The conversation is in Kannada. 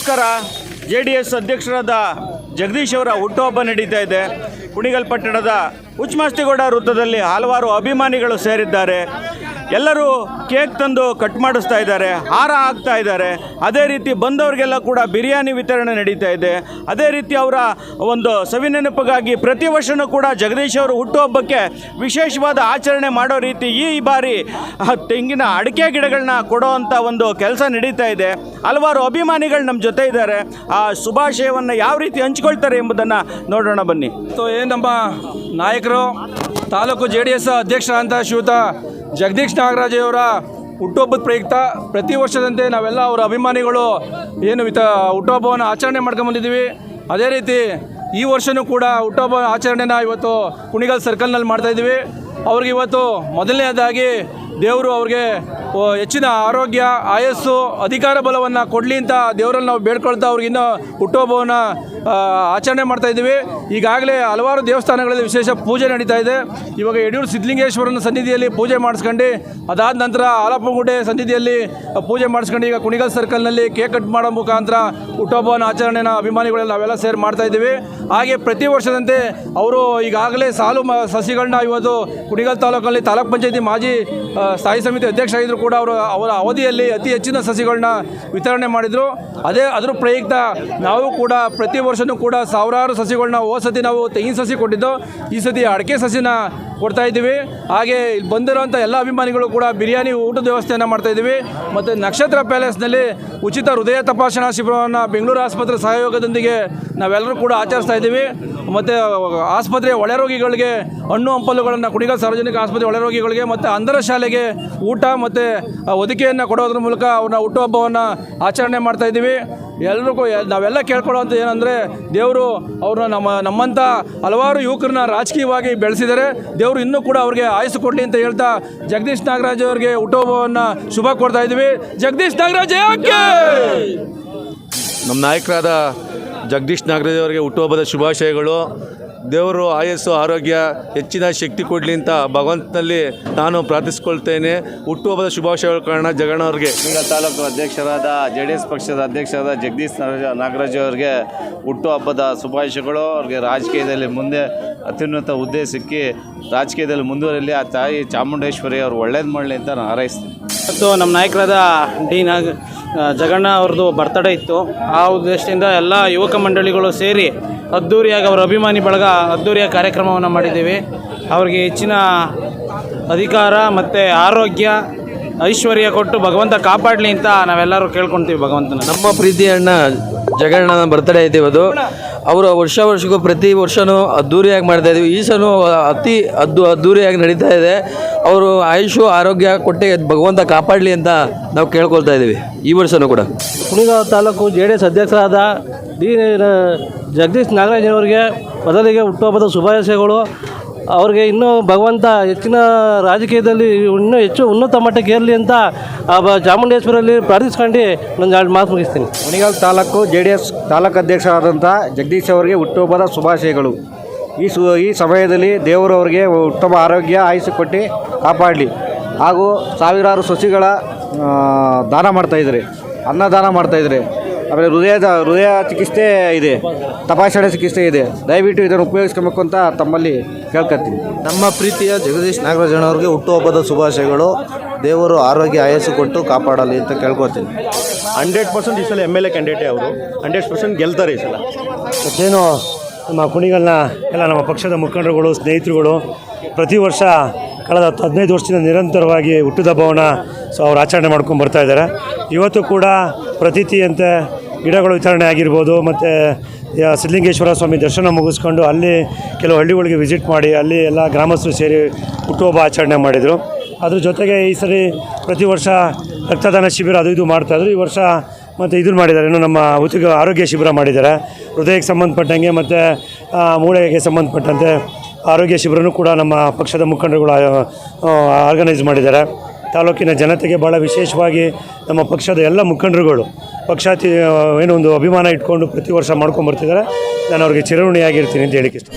ನಮಸ್ಕಾರ. ಜೆ ಡಿ ಎಸ್ ಅಧ್ಯಕ್ಷರಾದ ಜಗದೀಶ್ ಅವರ ಹುಟ್ಟುಹಬ್ಬ ನಡೀತಾ ಇದೆ. ಕುಣಿಗಲ್ ಪಟ್ಟಣದ ಉಚ್ಚಮಾಸ್ತಿಗೌಡ ವೃತ್ತದಲ್ಲಿ ಹಲವಾರು ಅಭಿಮಾನಿಗಳು ಸೇರಿದ್ದಾರೆ. ಎಲ್ಲರೂ ಕೇಕ್ ತಂದು ಕಟ್ ಮಾಡಿಸ್ತಾ ಇದ್ದಾರೆ, ಹಾರ ಹಾಕ್ತಾ ಇದ್ದಾರೆ. ಅದೇ ರೀತಿ ಬಂದವರಿಗೆಲ್ಲ ಕೂಡ ಬಿರಿಯಾನಿ ವಿತರಣೆ ನಡೀತಾ ಇದೆ. ಅದೇ ರೀತಿ ಅವರ ಒಂದು ಸವಿನೆನಪಿಗಾಗಿ ಪ್ರತಿ ವರ್ಷವೂ ಕೂಡ ಜಗದೀಶ್ ಅವರು ಹುಟ್ಟುಹಬ್ಬಕ್ಕೆ ವಿಶೇಷವಾದ ಆಚರಣೆ ಮಾಡೋ ರೀತಿ ಈ ಬಾರಿ ತೆಂಗಿನ ಅಡಿಕೆ ಗಿಡಗಳನ್ನ ಕೊಡೋವಂಥ ಒಂದು ಕೆಲಸ ನಡೀತಾ ಇದೆ. ಹಲವಾರು ಅಭಿಮಾನಿಗಳು ನಮ್ಮ ಜೊತೆ ಇದ್ದಾರೆ. ಆ ಶುಭಾಶಯವನ್ನು ಯಾವ ರೀತಿ ಹಂಚ್ಕೊಳ್ತಾರೆ ಎಂಬುದನ್ನು ನೋಡೋಣ ಬನ್ನಿ. ಸೊ ಏನು ನಮ್ಮ ನಾಯಕರು? ತಾಲೂಕು ಜೆ ಡಿ ಎಸ್ ಅಧ್ಯಕ್ಷರಾದಂಥ ಶ್ರೀಯುತ ಜಗದೀಶ್ ನಾಗರಾಜೆಯವರ ಹುಟ್ಟುಹಬ್ಬದ ಪ್ರಯುಕ್ತ ಪ್ರತಿ ವರ್ಷದಂತೆ ನಾವೆಲ್ಲ ಅವರ ಅಭಿಮಾನಿಗಳು ಏನು ವಿತ ಹುಟ್ಟುಹಬ್ಬವನ್ನು ಆಚರಣೆ ಮಾಡ್ಕೊಂಬಂದಿದ್ದೀವಿ ಅದೇ ರೀತಿ ಈ ವರ್ಷವೂ ಕೂಡ ಹುಟ್ಟುಹಬ್ಬ ಆಚರಣೆನ ಇವತ್ತು ಕುಣಿಗಲ್ ಸರ್ಕಲ್ನಲ್ಲಿ ಮಾಡ್ತಾಯಿದ್ದೀವಿ ಅವ್ರಿಗೆ ಇವತ್ತು ಮೊದಲನೇದಾಗಿ ದೇವರು ಅವ್ರಿಗೆ ಹೆಚ್ಚಿನ ಆರೋಗ್ಯ, ಆಯಸ್ಸು, ಅಧಿಕಾರ ಬಲವನ್ನು ಕೊಡಲಿ ಅಂತ ದೇವರಲ್ಲಿ ನಾವು ಬೇಡ್ಕೊಳ್ತಾ ಅವ್ರಿಗಿನ್ನೂ ಹುಟ್ಟುಹಬ್ಬವನ್ನು ಆಚರಣೆ ಮಾಡ್ತಾ ಇದ್ದೀವಿ. ಈಗಾಗಲೇ ಹಲವಾರು ದೇವಸ್ಥಾನಗಳಲ್ಲಿ ವಿಶೇಷ ಪೂಜೆ ನಡೀತಾ ಇದೆ. ಇವಾಗ ಯಡಿಯೂರು ಸಿದ್ಧಲಿಂಗೇಶ್ವರನ ಸನ್ನಿಧಿಯಲ್ಲಿ ಪೂಜೆ ಮಾಡಿಸ್ಕೊಂಡು, ಅದಾದ ನಂತರ ಆಲಪ್ಪಗುಡ್ಡೆ ಸನ್ನಿಧಿಯಲ್ಲಿ ಪೂಜೆ ಮಾಡಿಸ್ಕೊಂಡು ಈಗ ಕುಣಿಗಲ್ ಸರ್ಕಲ್ನಲ್ಲಿ ಕೇಕ್ ಕಟ್ ಮಾಡೋ ಮುಖಾಂತರ ಹುಟ್ಟುಹಬ್ಬವನ್ನು, ಆಚರಣೆನ ಅಭಿಮಾನಿಗಳೆಲ್ಲ ನಾವೆಲ್ಲ ಸೇರಿ ಮಾಡ್ತಾ ಇದ್ದೀವಿ. ಹಾಗೆ ಪ್ರತಿ ವರ್ಷದಂತೆ ಅವರು ಈಗಾಗಲೇ ಸಾಲು ಮ ಸಸಿಗಳನ್ನ ಇವತ್ತು ಕುಣಿಗಲ್ ತಾಲೂಕಲ್ಲಿ ತಾಲೂಕ್ ಪಂಚಾಯತಿ ಮಾಜಿ ಸ್ಥಾಯಿ ಸಮಿತಿ ಅಧ್ಯಕ್ಷ ಆಗಿದ್ರು ಕೂಡ ಅವರು ಅವರ ಅವಧಿಯಲ್ಲಿ ಅತಿ ಹೆಚ್ಚಿನ ಸಸಿಗಳನ್ನ ವಿತರಣೆ ಮಾಡಿದರು. ಅದೇ ಅದರ ಪ್ರಯುಕ್ತ ನಾವು ಕೂಡ ಪ್ರತಿ ವರ್ಷವೂ ಕೂಡ ಸಾವಿರಾರು ಸಸಿಗಳನ್ನ ಸತಿ ನಾವು ತೆಂಗಿನ ಸಸಿ ಕೊಟ್ಟಿದ್ದು. ಈ ಸತಿ ಅಡಿಕೆ ಸಸಿನ ಕೊಡ್ತಾ ಇದ್ದೀವಿ. ಹಾಗೆ ಇಲ್ಲಿ ಬಂದಿರೋಂಥ ಎಲ್ಲ ಅಭಿಮಾನಿಗಳು ಕೂಡ ಬಿರಿಯಾನಿ ಊಟದ ವ್ಯವಸ್ಥೆಯನ್ನು ಮಾಡ್ತಾ ಇದ್ದೀವಿ. ಮತ್ತು ನಕ್ಷತ್ರ ಪ್ಯಾಲೇಸ್ನಲ್ಲಿ ಉಚಿತ ಹೃದಯ ತಪಾಸಣಾ ಶಿಬಿರವನ್ನು ಬೆಂಗಳೂರು ಆಸ್ಪತ್ರೆ ಸಹಯೋಗದೊಂದಿಗೆ ನಾವೆಲ್ಲರೂ ಕೂಡ ಆಚರಿಸ್ತಾ ಇದ್ದೀವಿ. ಮತ್ತು ಆಸ್ಪತ್ರೆಯ ಒಳರೋಗಿಗಳಿಗೆ ಹಣ್ಣು ಹಂಪಲುಗಳನ್ನು ಕುಣಿಗಲ್ ಸಾರ್ವಜನಿಕ ಆಸ್ಪತ್ರೆ ಒಳರೋಗಿಗಳಿಗೆ ಮತ್ತು ಅಂಧರ ಶಾಲೆಗೆ ಊಟ ಮತ್ತು ಒದಿಕೆಯನ್ನು ಕೊಡೋದ್ರ ಮೂಲಕ ಅವ್ರನ್ನ ಹುಟ್ಟುಹಬ್ಬವನ್ನು ಆಚರಣೆ ಮಾಡ್ತಾ ಇದ್ದೀವಿ. ಎಲ್ರಿಗೂ ನಾವೆಲ್ಲ ಕೇಳ್ಕೊಳ್ಳೋವಂಥ ಏನಂದರೆ ದೇವರು ಅವ್ರನ್ನ ನಮ್ಮ ನಮ್ಮಂಥ ಹಲವಾರು ಯುವಕರನ್ನ ರಾಜಕೀಯವಾಗಿ ಬೆಳೆಸಿದ್ದಾರೆ. ದೇವರು ಇನ್ನೂ ಕೂಡ ಅವ್ರಿಗೆ ಆಯಸ್ಸು ಕೊಡಲಿ ಅಂತ ಹೇಳ್ತಾ ಜಗದೀಶ್ ನಾಗರಾಜ್ ಅವರಿಗೆ ಹುಟ್ಟುಹಬ್ಬವನ್ನು ಶುಭ ಕೊಡ್ತಾ ಇದ್ದೀವಿ. ಜಗದೀಶ್ ನಾಗರಾಜ್ ಯಾಕೆ? ನಮ್ಮ ನಾಯಕರಾದ ಜಗದೀಶ್ ನಾಗರಾಜ್ ಅವರಿಗೆ ಹುಟ್ಟುಹಬ್ಬದ ಶುಭಾಶಯಗಳು. ದೇವರು ಆಯಸ್ಸು ಆರೋಗ್ಯ ಹೆಚ್ಚಿನ ಶಕ್ತಿ ಕೊಡಲಿ ಅಂತ ಭಗವಂತನಲ್ಲಿ ನಾನು ಪ್ರಾರ್ಥಿಸ್ಕೊಳ್ತೇನೆ. ಹುಟ್ಟುಹಬ್ಬದ ಶುಭಾಶಯಗಳ ಕಾರಣ ಜಗಣ್ಣ ಅವ್ರಿಗೆ. ಈಗ ತಾಲೂಕು ಅಧ್ಯಕ್ಷರಾದ ಜೆ ಡಿ ಎಸ್ ಪಕ್ಷದ ಅಧ್ಯಕ್ಷರಾದ ಜಗದೀಶ್ ನಾಗರಾಜ ನಾಗರಾಜ್ ಅವರಿಗೆ ಹುಟ್ಟುಹಬ್ಬದ ಶುಭಾಶಯಗಳು. ಅವ್ರಿಗೆ ರಾಜಕೀಯದಲ್ಲಿ ಮುಂದೆ ಅತ್ಯುನ್ನತ ಹುದ್ದೆ ಸಿಕ್ಕಿ ರಾಜಕೀಯದಲ್ಲಿ ಮುಂದುವರಿಲಿ. ಆ ತಾಯಿ ಚಾಮುಂಡೇಶ್ವರಿ ಅವರು ಒಳ್ಳೇದು ಮಾಡಲಿ ಅಂತ ನಾನು ಹಾರೈಸ್ತೀನಿ. ಮತ್ತು ನಮ್ಮ ನಾಯಕರಾದ ಡಿ ನಾಗ ಜಗಣ್ಣ ಅವ್ರದ್ದು ಬರ್ತಡೇ ಇತ್ತು. ಆ ಉದ್ದೇಶದಿಂದ ಎಲ್ಲ ಯುವಕ ಮಂಡಳಿಗಳು ಸೇರಿ ಅದ್ಧೂರಿಯಾಗಿ ಅವರ ಅಭಿಮಾನಿ ಬಳಗ ಅದ್ಧೂರಿಯ ಕಾರ್ಯಕ್ರಮವನ್ನು ಮಾಡಿದ್ದೀವಿ. ಅವ್ರಿಗೆ ಹೆಚ್ಚಿನ ಅಧಿಕಾರ ಮತ್ತು ಆರೋಗ್ಯ ಐಶ್ವರ್ಯ ಕೊಟ್ಟು ಭಗವಂತ ಕಾಪಾಡಲಿ ಅಂತ ನಾವೆಲ್ಲರೂ ಕೇಳ್ಕೊಳ್ತೀವಿ ಭಗವಂತನ. ನಮ್ಮ ಪ್ರೀತಿ ಅಣ್ಣ ಜಗಣ್ಣನ ಬರ್ತಡೇ ಐತಿ ಇವತ್ತು. ಅವರು ವರ್ಷ ವರ್ಷಕ್ಕೂ ಪ್ರತಿ ವರ್ಷವೂ ಅದ್ಧೂರಿಯಾಗಿ ಮಾಡ್ತಾ ಇದ್ದೀವಿ ಈ ಸಲ ಅತಿ ಅದ್ದು ಅದ್ಧೂರಿಯಾಗಿ ನಡೀತಾ ಇದೆ. ಅವರು ಆಯುಷು ಆರೋಗ್ಯ ಕೊಟ್ಟೆ ಭಗವಂತ ಕಾಪಾಡಲಿ ಅಂತ ನಾವು ಕೇಳ್ಕೊಳ್ತಾ ಇದ್ದೀವಿ ಈ ವರ್ಷವೂ ಕೂಡ. ಕುಣಿಗಾವ್ ತಾಲೂಕು ಜೆ ಡಿ ಎಸ್ ಅಧ್ಯಕ್ಷರಾದ ಡಿ ಜಗದೀಶ್ ನಾಗರಾಜ್ ಅವರಿಗೆ ಮೊದಲಿಗೆ ಹುಟ್ಟುಹಬ್ಬದ ಶುಭಾಶಯಗಳು. ಅವ್ರಿಗೆ ಇನ್ನೂ ಭಗವಂತ ಹೆಚ್ಚಿನ ರಾಜಕೀಯದಲ್ಲಿ ಇನ್ನೂ ಹೆಚ್ಚು ಉನ್ನತ ಮಟ್ಟಕ್ಕೆ ಏರಲಿ ಅಂತ ಚಾಮುಂಡೇಶ್ವರಲ್ಲಿ ಪ್ರಾರ್ಥಿಸ್ಕೊಂಡು ಒಂದು ಎರಡು ಮಾತು ಮುಗಿಸ್ತೀನಿ. ಕುಣಿಗಲ್ ತಾಲೂಕು ಜೆ ಡಿ ಎಸ್ ತಾಲೂಕು ಅಧ್ಯಕ್ಷರಾದಂಥ ಜಗದೀಶ್ ಅವರಿಗೆ ಹುಟ್ಟುಹಬ್ಬದ ಶುಭಾಶಯಗಳು. ಈ ಸು ಈ ಸಮಯದಲ್ಲಿ ದೇವರು ಅವರಿಗೆ ಉತ್ತಮ ಆರೋಗ್ಯ ಆಯುಷ್ಯ ಕೊಟ್ಟು ಕಾಪಾಡಲಿ. ಹಾಗೂ ಸಾವಿರಾರು ಸಸಿಗಳ ದಾನ ಮಾಡ್ತಾಯಿದ್ದಾರೆ ಅನ್ನದಾನ ಮಾಡ್ತಾಯಿದ್ದಾರೆ ಆಮೇಲೆ ಹೃದಯದ ಹೃದಯ ಚಿಕಿತ್ಸೆ ಇದೆ. ತಪಾಸಣೆ ಚಿಕಿತ್ಸೆ ಇದೆ. ದಯವಿಟ್ಟು ಇದನ್ನು ಉಪಯೋಗಿಸ್ಕೊಬೇಕು ಅಂತ ತಮ್ಮಲ್ಲಿ ಕೇಳ್ಕೊತೀನಿ ನಮ್ಮ ಪ್ರೀತಿಯ ಜಗದೀಶ್ ನಾಗರಾಜಣ್ಣವ್ರಿಗೆ ಹುಟ್ಟುಹಬ್ಬದ ಶುಭಾಶಯಗಳು. ದೇವರು ಆರೋಗ್ಯ ಆಯಸ್ಸು ಕೊಟ್ಟು ಕಾಪಾಡಲಿ ಅಂತ ಕೇಳ್ಕೊತೀನಿ ಹಂಡ್ರೆಡ್ ಪರ್ಸೆಂಟ್ ಈ ಸಲ ಎಂ ಎಲ್ ಎ ಕ್ಯಾಂಡಿಡೇಟೇ ಅವರು. ಹಂಡ್ರೆಡ್ ಪರ್ಸೆಂಟ್ ಗೆಲ್ತಾರೆ ಈ ಸಲ. ಮತ್ತೇನು ನಮ್ಮ ಕುಣಿಗಳನ್ನ ಎಲ್ಲ ನಮ್ಮ ಪಕ್ಷದ ಮುಖಂಡರುಗಳು ಸ್ನೇಹಿತರುಗಳು ಪ್ರತಿ ವರ್ಷ ಕಳೆದ ಹತ್ತು ಹದಿನೈದು ವರ್ಷದಿಂದ ನಿರಂತರವಾಗಿ ಹುಟ್ಟುಹಬ್ಬವನ್ನು ಸೊ ಅವ್ರು ಆಚರಣೆ ಮಾಡ್ಕೊಂಡು ಬರ್ತಾ ಇದ್ದಾರೆ. ಇವತ್ತು ಕೂಡ ಪ್ರತೀತಿಯಂತೆ ಗಿಡಗಳು ವಿತರಣೆ ಆಗಿರ್ಬೋದು, ಮತ್ತು ಸಿದ್ಧಲಿಂಗೇಶ್ವರ ಸ್ವಾಮಿ ದರ್ಶನ ಮುಗಿಸ್ಕೊಂಡು ಅಲ್ಲಿ ಕೆಲವು ಹಳ್ಳಿಗಳಿಗೆ ವಿಸಿಟ್ ಮಾಡಿ, ಅಲ್ಲಿ ಎಲ್ಲ ಗ್ರಾಮಸ್ಥರು ಸೇರಿ ಹುಟ್ಟುಹಬ್ಬ ಆಚರಣೆ ಮಾಡಿದರು. ಅದ್ರ ಜೊತೆಗೆ ಈ ಸರಿ ಪ್ರತಿ ವರ್ಷ ರಕ್ತದಾನ ಶಿಬಿರ ಅದು ಇದು ಮಾಡ್ತಾಯಿದ್ರು ಈ ವರ್ಷ ಮತ್ತು ಇದನ್ನು ಮಾಡಿದ್ದಾರೆ. ಇನ್ನು ನಮ್ಮ ಉಚಿತ ಆರೋಗ್ಯ ಶಿಬಿರ ಮಾಡಿದ್ದಾರೆ. ಹೃದಯಕ್ಕೆ ಸಂಬಂಧಪಟ್ಟಂಗೆ ಮತ್ತು ಮೂಳೆಗೆ ಸಂಬಂಧಪಟ್ಟಂತೆ ಆರೋಗ್ಯ ಶಿಬಿರನೂ ಕೂಡ ನಮ್ಮ ಪಕ್ಷದ ಮುಖಂಡರುಗಳು ಆರ್ಗನೈಸ್ ಮಾಡಿದ್ದಾರೆ. ತಾಲೂಕಿನ ಜನತೆಗೆ ಭಾಳ ವಿಶೇಷವಾಗಿ ನಮ್ಮ ಪಕ್ಷದ ಎಲ್ಲ ಮುಖಂಡರುಗಳು ಪಕ್ಷಾತಿ ಏನೋ ಒಂದು ಅಭಿಮಾನ ಇಟ್ಕೊಂಡು ಪ್ರತಿ ವರ್ಷ ಮಾಡ್ಕೊಂಡು ಬರ್ತಿದ್ದಾರೆ ನಾನು ಅವ್ರಿಗೆ ಚಿರಋಣಿಯಾಗಿರ್ತೀನಿ ಅಂತ ಹೇಳಿಕ್ಕೆ ಇಷ್ಟ